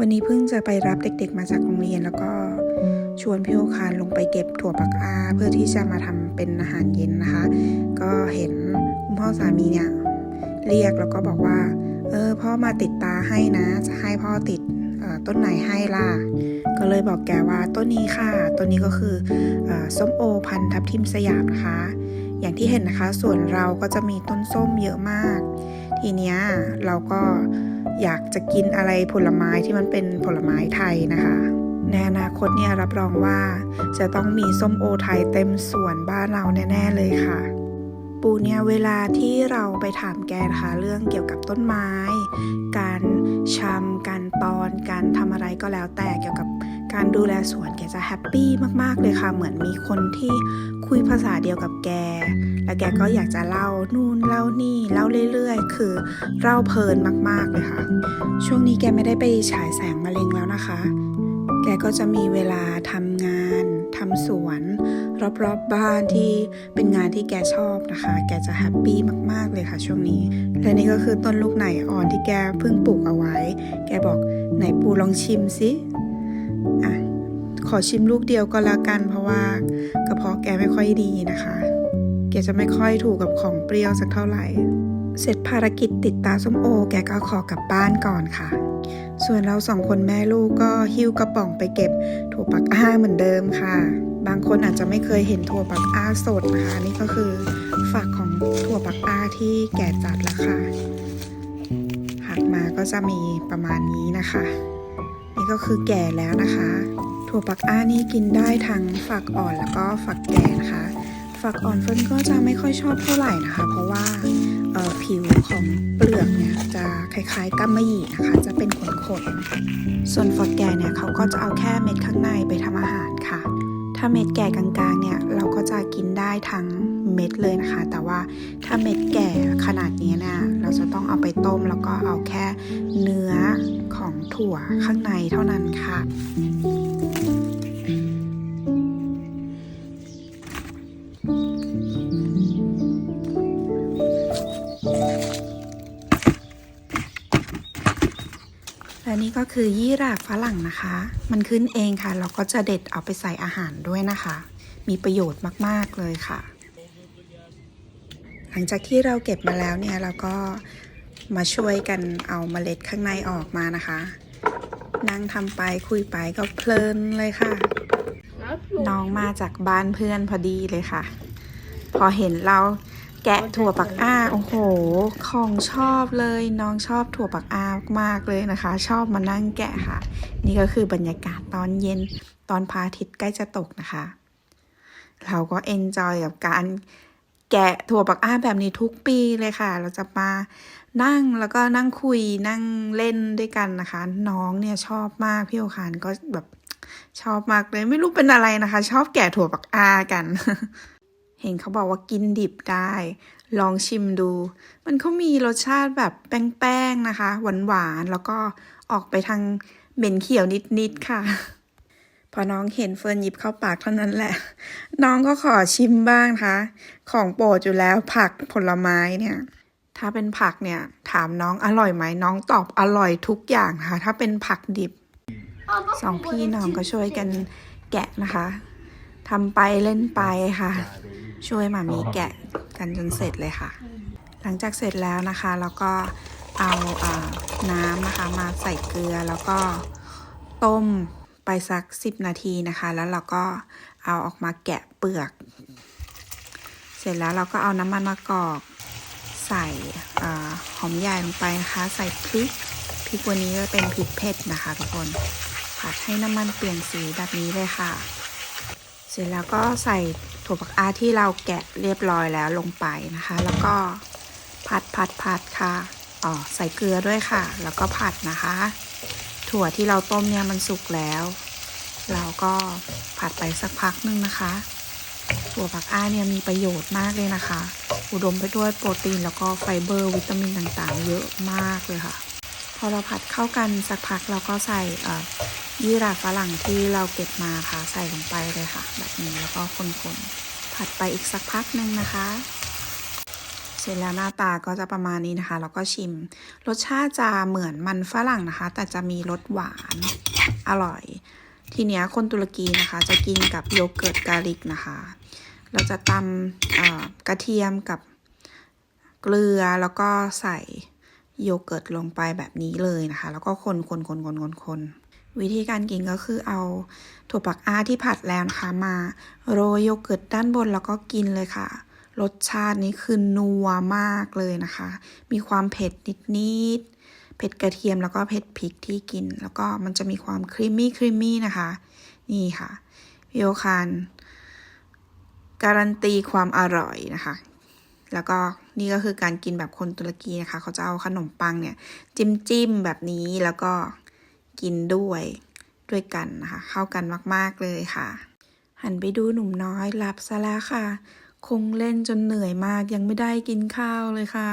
วันนี้เพิ่งจะไปรับเด็กๆมาจากโรงเรียนแล้วก็ชวนพี่โอคารลงไปเก็บถั่วปักอาเพื่อที่จะมาทำเป็นอาหารเย็นนะคะ ก็เห็นคุณพ่อสามีเนี่ยเรียกแล้วก็บอกว่า เออพ่อมาติดตาให้นะ จะให้พ่อติดออต้นไหนให้ล่ะ ก็เลยบอกแกว่าต้นนี้ค่ะต้นนี้ก็คือออส้มโอพันธุ์ทับทิมสยามนะคะ อย่างที่เห็นนะคะส่วนเราก็จะมีต้นส้มเยอะมาก ทีเนี้ยเราก็อยากจะกินอะไรผลไม้ที่มันเป็นผลไม้ไทยนะคะในอนาคตเนี่ยรับรองว่าจะต้องมีส้มโอไทยเต็มสวนบ้านเราแน่ๆเลยค่ะ ปูเนี่ยเวลาที่เราไปถามแกนะคะเรื่องเกี่ยวกับต้นไม้ การชำการ ตอนการทำอะไรก็แล้วแต่เกี่ยวกับการดูแลสวนแกจะแฮปปี้มากๆเลยค่ะเหมือนมีคนที่คุยภาษาเดียวกับแก แล้วแกก็อยากจะเล่านู่นเล่านี่เล่าเรื่อย ๆ คือเล่าเพลินมากๆเลยค่ะ ช่วงนี้แกไม่ได้ไปฉายแสงมะเร็งแล้วนะคะ แกก็จะมีเวลาทำงาน ทำสวน รอบๆบบ้านที่เป็นงานที่แกชอบนะคะ แกจะแฮปปี้มากๆเลยค่ะช่วงนี้ และนี่ก็คือต้นลูกไหนอ่อนที่แกเพิ่งปลูกเอาไว้ แกบอกไหนปูลองชิมสิอะขอชิมลูกเดียวก็แล้วกันเพราะว่ากระเพาะแกไม่ค่อยดีนะคะ แกจะไม่ค่อยถูกกับของเปรี้ยวสักเท่าไหร่ เสร็จภารกิจติดตาส้มโอ แกก็ขอกลับบ้านก่อนค่ะ ส่วนเราสองคนแม่ลูกก็หิ้วกระป๋องไปเก็บถั่วปักอ้าเหมือนเดิมค่ะ บางคนอาจจะไม่เคยเห็นถั่วปักอ้าสดนะคะ นี่ก็คือฝักของถั่วปักอ้าที่แก่จัดแล้วค่ะหักมาก็จะมีประมาณนี้นะคะ นี่ก็คือแก่แล้วนะคะ ถั่วปักอ้านี่กินได้ทั้งฝักอ่อนแล้วก็ฝักแก่นะคะ ฝักอ่อนเฟิร์นก็จะไม่ค่อยชอบเท่าไหร่นะคะ เพราะว่าผิวของเปลือกเนี่ยจะคล้ายๆกัมมะหยี่นะคะ จะเป็นขนๆส่วนฝักแก่เนี่ยเขาก็จะเอาแค่เม็ดข้างในไปทำอาหารค่ะ ถ้าเม็ดแก่กลางๆเนี่ยเราก็จะกินได้ทั้งเม็ดเลยนะคะ แต่ว่าถ้าเม็ดแก่ขนาดนี้เนี่ยเราจะต้องเอาไปต้มแล้วก็เอาแค่เนื้อของถั่วข้างในเท่านั้นค่ะ และนี่ก็คือยี่หร่าฝรั่งนะคะ มันขึ้นเองค่ะ เราก็จะเด็ดเอาไปใส่อาหารด้วยนะคะ มีประโยชน์มาก ๆ เลยค่ะ หลังจากที่เราเก็บมาแล้วเนี่ย เราก็มาช่วยกันเอาเมล็ดข้างในออกมานะคะ นั่งทำไปคุยไปก็เพลินเลยค่ะ น้องมาจากบ้านเพื่อนพอดีเลยค่ะ พอเห็นเรา แกะถั่วปักอ้าโอ้โห ของชอบเลยน้องชอบถั่วปักอ้ามากเลยนะคะ ชอบมานั่งแกะค่ะ นี่ก็คือบรรยากาศตอนเย็นตอนพระอาทิตย์ใกล้จะตกนะคะ เราก็เอนจอยกับการแกะถั่วปักอ้าแบบนี้ทุกปีเลยค่ะ เราจะมานั่งแล้วก็นั่งคุยนั่งเล่นด้วยกันนะคะ น้องเนี่ยชอบมากพี่โอคานก็แบบชอบมากเลย ไม่รู้เป็นอะไรนะคะ ชอบแกะถั่วปักอ้ากัน เห็นเขาบอกว่ากินดิบได้ ลองชิมดู มันเขามีรสชาติแบบแป้งๆนะคะ หวานๆ แล้วก็ออกไปทางเหม็นเขียวนิดๆ ค่ะ พอน้องเห็นเฟิร์นหยิบเข้าปากเท่านั้นแหละ น้องก็ขอชิมบ้างนะคะของโปรดอยู่แล้วผักผลไม้เนี่ย ถ้าเป็นผักเนี่ย ถามน้องอร่อยไหมน้องตอบอร่อยทุกอย่างค่ะ ถ้าเป็นผักดิบสองพี่น้องก็ช่วยกันแกะนะคะ ทำไปเล่นไปค่ะ ช่วยหมามีแกะกันจนเสร็จเลยค่ะ หลังจากเสร็จแล้วนะคะแล้วก็เอาอาน้ำนะคะมาใส่เกลือแล้วก็ต้มไปสัก 10 นาทีนะคะ แล้วเราก็เอาออกมาแกะเปลือก เสร็จแล้วเราก็เอาน้ำมันมะกอกใส่อาหอมใหญ่ลงไปนะคะ ใส่พริกพริกวันนี้ก็เป็นพริกเผ็ดนะคะทุกคนผัดให้น้ำมันเปลี่ยนสีแบบนี้เลยค่ะ เสร็จแล้วก็ใส่ถั่วผักอาที่เราแกะเรียบร้อยแล้วลงไปนะคะ แล้วก็ผัดผัดผัดค่ะอ๋อใส่เกลือด้วยค่ะ แล้วก็ผัดนะคะ ถั่วที่เราต้มเนี่ยมันสุกแล้ว เราก็ผัดไปสักพักหนึ่งนะคะ ถั่วผักอ้าเนี่ยมีประโยชน์มากเลยนะคะ อุดมไปด้วยโปรตีนแล้วก็ไฟเบอร์วิตามินต่างๆ เยอะมากเลยค่ะ พอเราผัดเข้ากันสักพักเราก็ใส่เยี่หร่าฝรั่งที่เราเก็บมาค่ะ ใส่ลงไปเลยค่ะ แบบนี้แล้วก็คนๆผัดไปอีกสักพักหนึ่งนะคะ เสร็จแล้วหน้าตาก็จะประมาณนี้นะคะ แล้วก็ชิม รสชาติจะเหมือนมันฝรั่งนะคะ แต่จะมีรสหวานอร่อย ทีเนี้ยคนตุรกีนะคะ จะกินกับโยเกิร์ตกาลิกนะคะ เราจะตำกระเทียมกับเกลือแล้วก็ใส่ โยเกิร์ตลงไปแบบนี้เลยนะคะ แล้วก็คนคนคนคนคนคนวิธีการกินก็คือเอาถั่วปักอาที่ผัดแล้วนะคะมาโรยโยเกิร์ตด้านบนแล้วก็กินเลยค่ะ รสชาตินี้คือนัวมากเลยนะคะ มีความเผ็ดนิดๆเผ็ดกระเทียมแล้วก็เผ็ดพริกที่กิน แล้วก็มันจะมีความครีมมี่ครีมมี่นะคะ นี่ค่ะโอคานการันตีความอร่อยนะคะ แล้วก็นี่ก็คือการกินแบบคนตุรกีนะคะ เขาจะเอาขนมปังเนี่ย จิ้มจิ้มๆแบบนี้แล้วก็กินด้วยด้วยกันนะคะ เข้ากันมากๆเลยค่ะ หันไปดูหนุ่มน้อยหลับซะแล้วค่ะ คงเล่นจนเหนื่อยมากยังไม่ได้กินข้าวเลยค่ะ